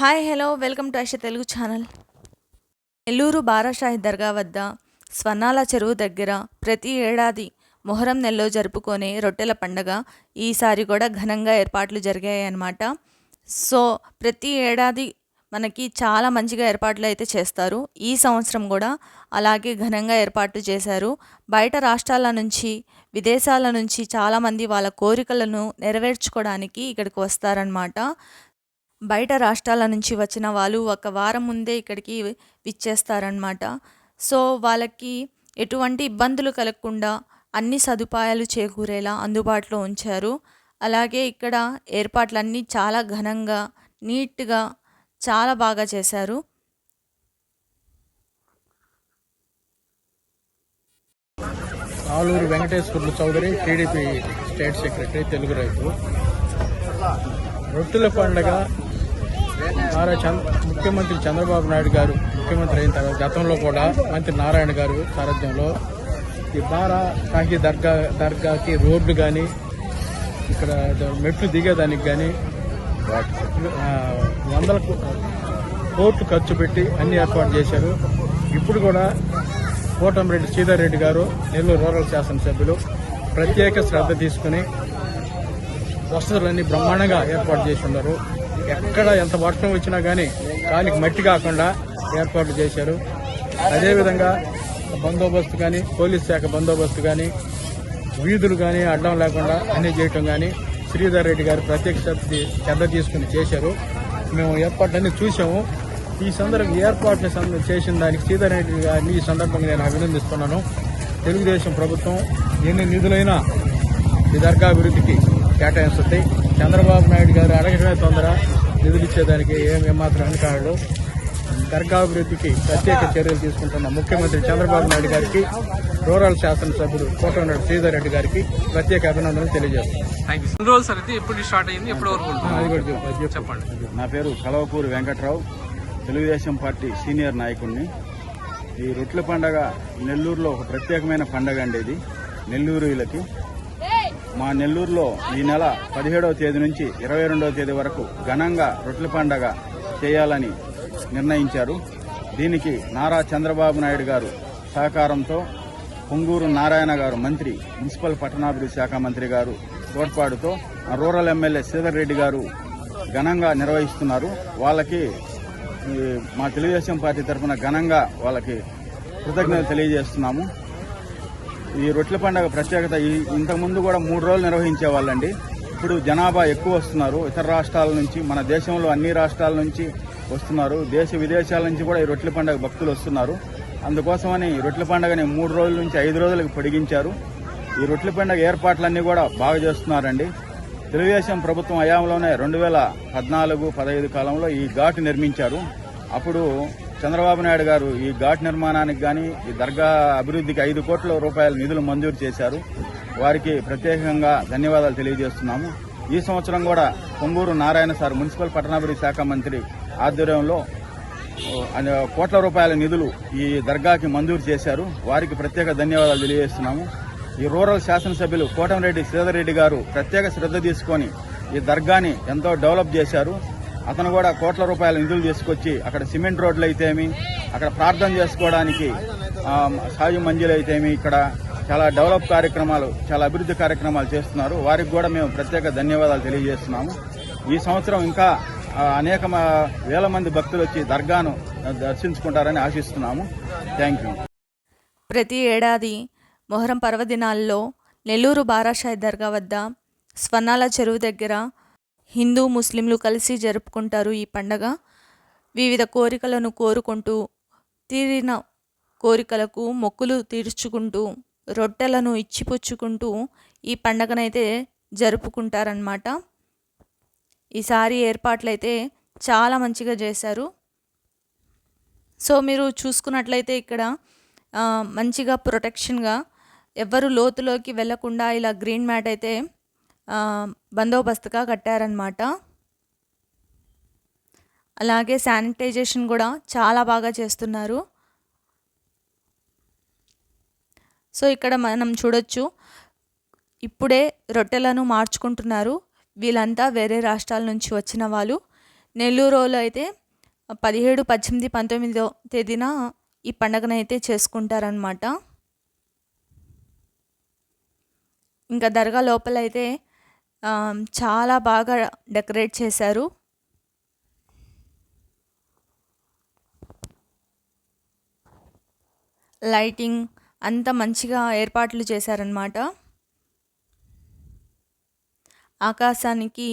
Hi hello welcome to Aisha Telugu channel. Nellore Barashahi దర్గా వద్ద స్వర్ణాల చెరువు దగ్గర ప్రతి ఏడాది మొహరం నెలలో జరుపుకునే రొట్టెల పండగ ఈసారి కూడా ఘనంగా ఏర్పాట్లు జరిగాయి అన్నమాట. సో ప్రతి ఏడాది మనకి చాలా మంచిగా ఏర్పాట్లు అయితే చేస్తారు. ఈ సంవత్సరం కూడా అలాగే ఘనంగా ఏర్పాట్లు చేశారు. బయట రాష్ట్రాల నుంచి విదేశాల నుంచి చాలామంది వాళ్ళ కోరికలను నెరవేర్చుకోవడానికి ఇక్కడికి వస్తారనమాట బయట రాష్ట్రాల నుంచి వచ్చిన వాళ్ళు ఒక వారం ముందే ఇక్కడికి విచ్చేస్తారనమాట సో వాళ్ళకి ఎటువంటి ఇబ్బందులు కలగకుండా అన్ని సదుపాయాలు చేకూరేలా అందుబాటులో ఉంచారు. అలాగే ఇక్కడ ఏర్పాట్లన్నీ చాలా ఘనంగా నీట్గా చాలా బాగా చేశారు. Aluru Venkateswarlu Chowdary TDP state secretary Telugu Raithu. Rottela Panduga Nara చంద్ర ముఖ్యమంత్రి చంద్రబాబు నాయుడు గారు ముఖ్యమంత్రి అయిన తర్వాత గతంలో కూడా మంత్రి నారాయణ గారు సారథ్యంలో ఈ బారా కాకి దర్గా దర్గాకి రోడ్లు కానీ ఇక్కడ మెట్లు దిగేదానికి కానీ వందల కోట్లు ఖర్చు పెట్టి అన్ని ఏర్పాటు చేశారు. ఇప్పుడు కూడా కోటంరెడ్డి శ్రీధర్ రెడ్డి గారు నెల్లూరు రూరల్ శాసనసభ్యులు ప్రత్యేక శ్రద్ధ తీసుకుని వసతులన్నీ బ్రహ్మాండంగా ఏర్పాటు చేసి ఉన్నారు. ఎక్కడ ఎంత వర్షం వచ్చినా కానీ దానికి మట్టి కాకుండా ఏర్పాట్లు చేశారు. అదేవిధంగా బందోబస్తు కానీ పోలీస్ శాఖ బందోబస్తు కానీ వీధులు కానీ అడ్డం లేకుండా అన్ని చేయటం కానీ శ్రీధర్ రెడ్డి గారు ప్రత్యేక శ్రద్ధ తీసుకుని చేశారు. మేము ఏర్పాట్లన్నీ చూసాము ఈ సందర్భం ఏర్పాట్లు సంద- చేసిన దానికి శ్రీధర్ రెడ్డి గారిని ఈ సందర్భంగా నేను అభినందిస్తున్నాను. తెలుగుదేశం ప్రభుత్వం ఎన్ని నిధులైనా ఈ దర్గా అభివృద్ధికి కేటాయిస్తుంది చంద్రబాబు నాయుడు గారు అడగడమే తొందర నిధులు ఇచ్చేదానికి ఏం ఏమాత్రం వెనకాడు దర్గా అభివృద్ధికి ప్రత్యేక చర్యలు తీసుకుంటున్న ముఖ్యమంత్రి చంద్రబాబు నాయుడు గారికి రూరల్ శాసనసభ్యులు కోటమిరెడ్డి శ్రీధర్ రెడ్డి గారికి ప్రత్యేక అభినందనలు. చెప్పండి. నా పేరు కలవపూరి వెంకట్రావు. తెలుగుదేశం పార్టీ సీనియర్ నాయకుడిని ఈ రొట్టెల పండగ నెల్లూరులో ఒక ప్రత్యేకమైన పండగ అండి ఇది. నెల్లూరులకి మా నెల్లూరులో ఈ నెల పదిహేడవ తేదీ నుంచి ఇరవై రెండవ తేదీ వరకు ఘనంగా రొట్టెల పండగ చేయాలని నిర్ణయించారు. దీనికి నారా చంద్రబాబు నాయుడు గారు సహకారంతో పొంగూరు నారాయణ గారు మంత్రి మున్సిపల్ పట్టణాభివృద్ధి శాఖ మంత్రి గారు తోడ్పాటుతో రూరల్ ఎమ్మెల్యే శ్రీధర్ రెడ్డి గారు ఘనంగా నిర్వహిస్తున్నారు. వాళ్ళకి మా తెలుగుదేశం పార్టీ తరఫున ఘనంగా వాళ్ళకి కృతజ్ఞతలు తెలియజేస్తున్నాము. ఈ రొట్టెల పండుగ ప్రత్యేకత ఈ- ఇంతకుముందు కూడా మూడు రోజులు నిర్వహించే వాళ్ళండి ఇప్పుడు జనాభా ఎక్కువ వస్తున్నారు. ఇతర రాష్ట్రాల నుంచి మన దేశంలో అన్ని రాష్ట్రాల నుంచి వస్తున్నారు. దేశ విదేశాల నుంచి కూడా ఈ రొట్టెల పండుగ భక్తులు వస్తున్నారు. అందుకోసమని రొట్టెల పండుగని మూడు రోజుల నుంచి ఐదు రోజులకు పొడిగించారు. ఈ రొట్టెల పండుగ ఏర్పాట్లన్నీ కూడా బాగా చేస్తున్నారండి. తెలుగుదేశం ప్రభుత్వం హయాంలోనే రెండు వేల పద్నాలుగు పదహైదు కాలంలో ఈ ఘాటు నిర్మించారు. అప్పుడు చంద్రబాబు నాయుడు గారు ఈ ఘాట్ నిర్మాణానికి కానీ ఈ దర్గా అభివృద్ధికి ఐదు కోట్ల రూపాయల నిధులు మంజూరు చేశారు. వారికి ప్రత్యేకంగా ధన్యవాదాలు తెలియజేస్తున్నాము. ఈ సంవత్సరం కూడా పొంగూరు నారాయణ సార్ మున్సిపల్ పట్టణాభివృద్ధి శాఖ మంత్రి ఆధ్వర్యంలో కోట్ల రూపాయల నిధులు ఈ దర్గాకి మంజూరు చేశారు. వారికి ప్రత్యేక ధన్యవాదాలు తెలియజేస్తున్నాము. ఈ రూరల్ శాసనసభ్యులు కోటంరెడ్డి శ్రీధర్ రెడ్డి గారు ప్రత్యేక శ్రద్ధ తీసుకొని ఈ దర్గాని ఎంతో డెవలప్ చేశారు. అతను కూడా కోట్ల రూపాయల నిధులు తీసుకొచ్చి అక్కడ సిమెంట్ రోడ్లు అయితేమి అక్కడ ప్రార్థన చేసుకోవడానికి ఆ, సాయి అయితేమి ఇక్కడ చాలా డెవలప్ కార్యక్రమాలు చాలా అభివృద్ధి కార్యక్రమాలు చేస్తున్నారు. వారికి కూడా మేము ప్రత్యేక ధన్యవాదాలు తెలియజేస్తున్నాము. ఈ సంవత్సరం ఇంకా అనేక వేల మంది భక్తులు వచ్చి దర్గాను దర్శించుకుంటారని ఆశిస్తున్నాము. థ్యాంక్ యూ ప్రతి ఏడాది మొహరం పర్వదినాల్లో నెల్లూరు బారాషాయి దర్గా వద్ద స్వర్ణాల చెరువు దగ్గర హిందూ ముస్లింలు కలిసి జరుపుకుంటారు ఈ పండగ. వివిధ కోరికలను కోరుకుంటూ తీరిన కోరికలకు మొక్కులు తీర్చుకుంటూ రొట్టెలను ఇచ్చిపుచ్చుకుంటూ ఈ పండగనైతే జరుపుకుంటారనమాట ఈసారి ఏర్పాట్లయితే చాలా మంచిగా చేశారు. సో మీరు చూసుకున్నట్లయితే ఇక్కడ మంచిగా ప్రొటెక్షన్గా ఎవ్వరు లోతులోకి వెళ్ళకుండా ఇలా గ్రీన్ మ్యాట్ అయితే బందోబస్తుగా కట్టారనమాట అలాగే శానిటైజేషన్ కూడా చాలా బాగా చేస్తున్నారు. సో ఇక్కడ మనం చూడొచ్చు ఇప్పుడే రొట్టెలను మార్చుకుంటున్నారు. వీళ్ళంతా వేరే రాష్ట్రాల నుంచి వచ్చిన వాళ్ళు. నెల్లూరులో అయితే పదిహేడు పద్దెనిమిది పంతొమ్మిదో తేదీన ఈ పండగనైతే చేసుకుంటారనమాట ఇంకా దర్గా లోపల అయితే చాలా బాగా డెకరేట్ చేశారు. లైటింగ్ అంత మంచిగా ఏర్పాట్లు చేశారనమాట ఆకాశానికి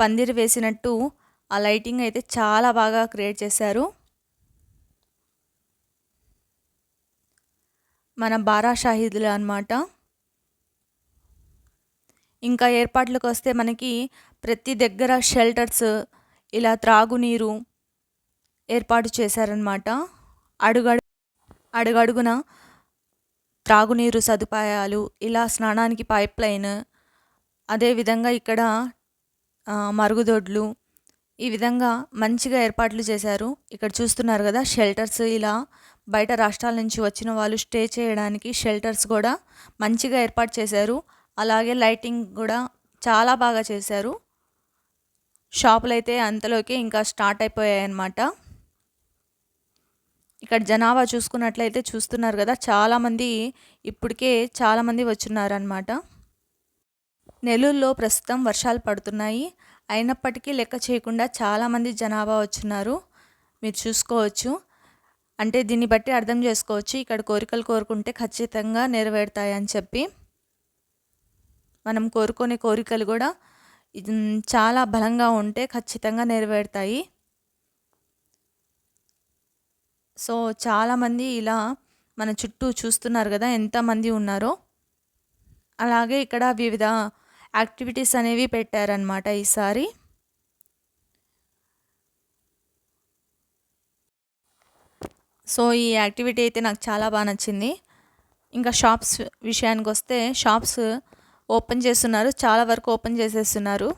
పందిరి వేసినట్టు ఆ లైటింగ్ అయితే చాలా బాగా క్రియేట్ చేశారు. మన బారా షాహీదులు అనమాట ఇంకా ఏర్పాట్లకు వస్తే మనకి ప్రతి దగ్గర షెల్టర్స్ ఇలా త్రాగునీరు ఏర్పాటు చేశారనమాట అడుగడు అడుగడుగున త్రాగునీరు సదుపాయాలు ఇలా స్నానానికి పైప్ లైన్ అదేవిధంగా ఇక్కడ మరుగుదొడ్లు ఈ విధంగా మంచిగా ఏర్పాట్లు చేశారు. ఇక్కడ చూస్తున్నారు కదా షెల్టర్స్ ఇలా బయట రాష్ట్రాల నుంచి వచ్చిన వాళ్ళు స్టే చేయడానికి షెల్టర్స్ కూడా మంచిగా ఏర్పాటు చేశారు. అలాగే లైటింగ్ కూడా చాలా బాగా చేశారు. షాపులు అయితే అంతలోకి ఇంకా స్టార్ట్ అయిపోయాయి అన్నమాట ఇక్కడ జనాభా చూసుకున్నట్లయితే చూస్తున్నారు కదా చాలామంది ఇప్పటికే చాలామంది వచ్చున్నారనమాట నెల్లూరులో ప్రస్తుతం వర్షాలు పడుతున్నాయి. అయినప్పటికీ లెక్క చేయకుండా చాలామంది జనాభా వచ్చున్నారు. మీరు చూసుకోవచ్చు. అంటే దీన్ని బట్టి అర్థం చేసుకోవచ్చు. ఇక్కడ కోరికలు కోరుకుంటే ఖచ్చితంగా నెరవేరుతాయని చెప్పి. మనం కోరుకునే కోరికలు కూడా చాలా బలంగా ఉంటే ఖచ్చితంగా నెరవేరుతాయి. సో చాలామంది ఇలా మన చుట్టూ చూస్తున్నారు కదా ఎంతమంది ఉన్నారో. అలాగే ఇక్కడ వివిధ యాక్టివిటీస్ అనేవి పెట్టారనమాట ఈసారి. సో ఈ యాక్టివిటీ అయితే నాకు చాలా బాగా నచ్చింది. ఇంకా షాప్స్ విషయానికి వస్తే షాప్స్ ఓపెన్ చేస్తున్నారు. చాలా వరకు ఓపెన్ చేసేస్తున్నారు.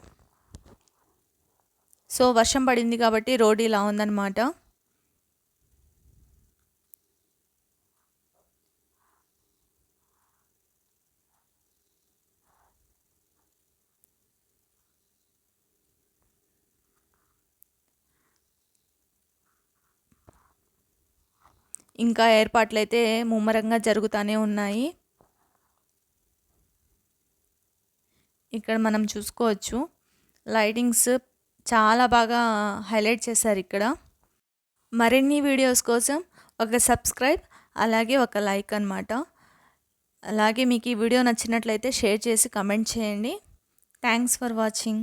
సో వర్షం పడింది కాబట్టి రోడ్ ఇలా ఉందన్నమాట. ఇంకా ఏర్పాట్లు అయితే ముమ్మరంగా జరుగుతూనే ఉన్నాయి. ఇక్కడ మనం చూసుకోవచ్చు. లైటింగ్స్ చాలా బాగా హైలైట్ చేశారు ఇక్కడ. మరిన్ని వీడియోస్ కోసం ఒక సబ్స్క్రైబ్ అలాగే ఒక లైక్ అన్నమాట. అలాగే మీకు ఈ వీడియో నచ్చినట్లయితే షేర్ చేసి కమెంట్ చేయండి. Thanks for watching.